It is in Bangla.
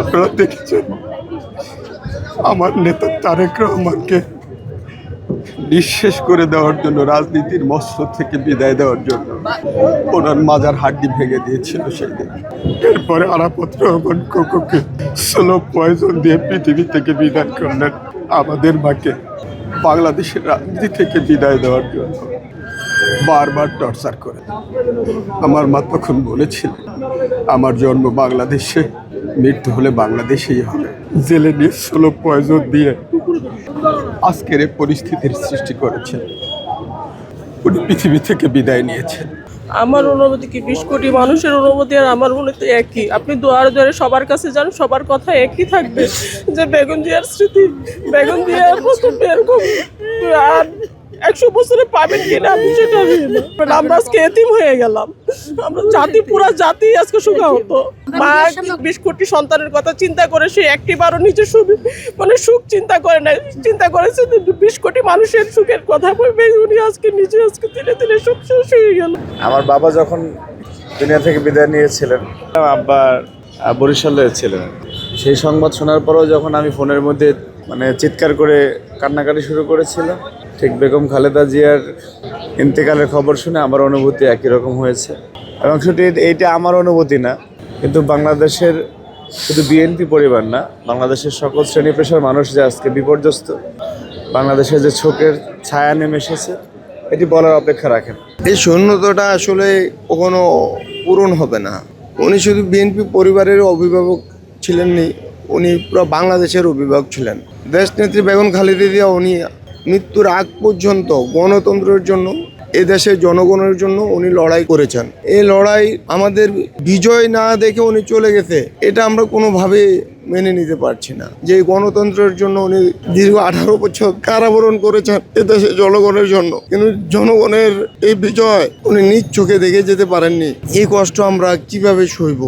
আপনারা দেখেছেন, আমার নেতা তারেক রহমানকে নিঃশেষ করে দেওয়ার জন্য, রাজনীতির মস্ত থেকে বিদায় দেওয়ার জন্য ওনার মাজার হাড্ডি ভেঙে দিয়েছিল সেই দিন এরপরে আরাপত রহমান কোকোকে স্লো পয়জন দিয়ে পৃথিবী থেকে বিদায় করলেন আমাদের মাকে, বাংলাদেশের রাজনীতি থেকে বিদায় দেওয়ার জন্য। বারবার টর্চার করে আমার মা তখন বলেছিলেন, আমার জন্ম বাংলাদেশে, মৃত্যু হলে বাংলাদেশেই হবে। জেলে নিয়ে ষোলো পয়জন দিয়ে আজকের এই পরিস্থিতির সৃষ্টি করেছেন। উনি পৃথিবী থেকে বিদায় নিয়েছেন। আমার অনুভূতি কি? বিশ কোটি মানুষের অনুভূতি আর আমার অনুভূতি একই। আপনি দুয়ারে দুয়ারে সবার কাছে যান, সবার কথা একই থাকবে। যে বেগুন জিয়ার স্মৃতি, বেগুন জিয়ার মতো এরকম আর একশো বছরে পাবেন কিনা আমি সেটা আমরা আজকে এতিম হয়ে গেলাম। আমরা জাতি পুরা জাতি আজকে সুখা হতো মা বিশ কোটি সন্তানের কথা চিন্তা করে সে একটি বারও নিজের সুখ মানে সুখ চিন্তা করে না চিন্তা করেছে বিশ কোটি মানুষের সুখের কথা বলবে উনি আজকে নিজে আজকে দিনে দিনে সুখ শেষ হয়ে গেল। আমার বাবা যখন দুনিয়া থেকে বিদায় নিয়েছিলেন আব্বা আহ, বরিশালে ছিলেন। সেই সংবাদ শোনার পরেও যখন আমি ফোনের মধ্যে মানে চিৎকার করে কান্নাকাটি শুরু করেছিলাম ঠিক, বেগম খালেদা জিয়ার ইন্তেকালের খবর শুনে আমার অনুভূতি একই রকম হয়েছে। এবং শুধু এইটা আমার অনুভূতি না, কিন্তু বাংলাদেশের শুধু বিএনপি পরিবার না, বাংলাদেশের সকল শ্রেণি পেশার মানুষ যে আজকে বিপর্যস্ত, বাংলাদেশের যে ছোকের ছায়া নেমে এসেছে, এটি বলার অপেক্ষা রাখেন। এই শূন্যতাটা আসলে কখনো পূরণ হবে না। উনি শুধু বিএনপি পরিবারের অভিভাবক ছিলেননি, উনি পুরো বাংলাদেশের অভিভাবক ছিলেন। দেশনেত্রী বেগম খালেদা দিয়া উনি মৃত্যুর আগ পর্যন্ত গণতন্ত্রের জন্য এ দেশের জনগণের জন্য উনি লড়াই করেছেন। এই লড়াই আমাদের বিজয় না দেখে উনি চলে গেছে, এটা আমরা কোনোভাবে মেনে নিতে পারছি না। যে গণতন্ত্রের জন্য উনি দীর্ঘ আঠারো বছর কারাবরণ করেছেন এদেশের জনগণের জন্য, কিন্তু জনগণের এই বিজয় উনি নিজ চোখে দেখে যেতে পারেননি। এই কষ্ট আমরা কীভাবে সইব?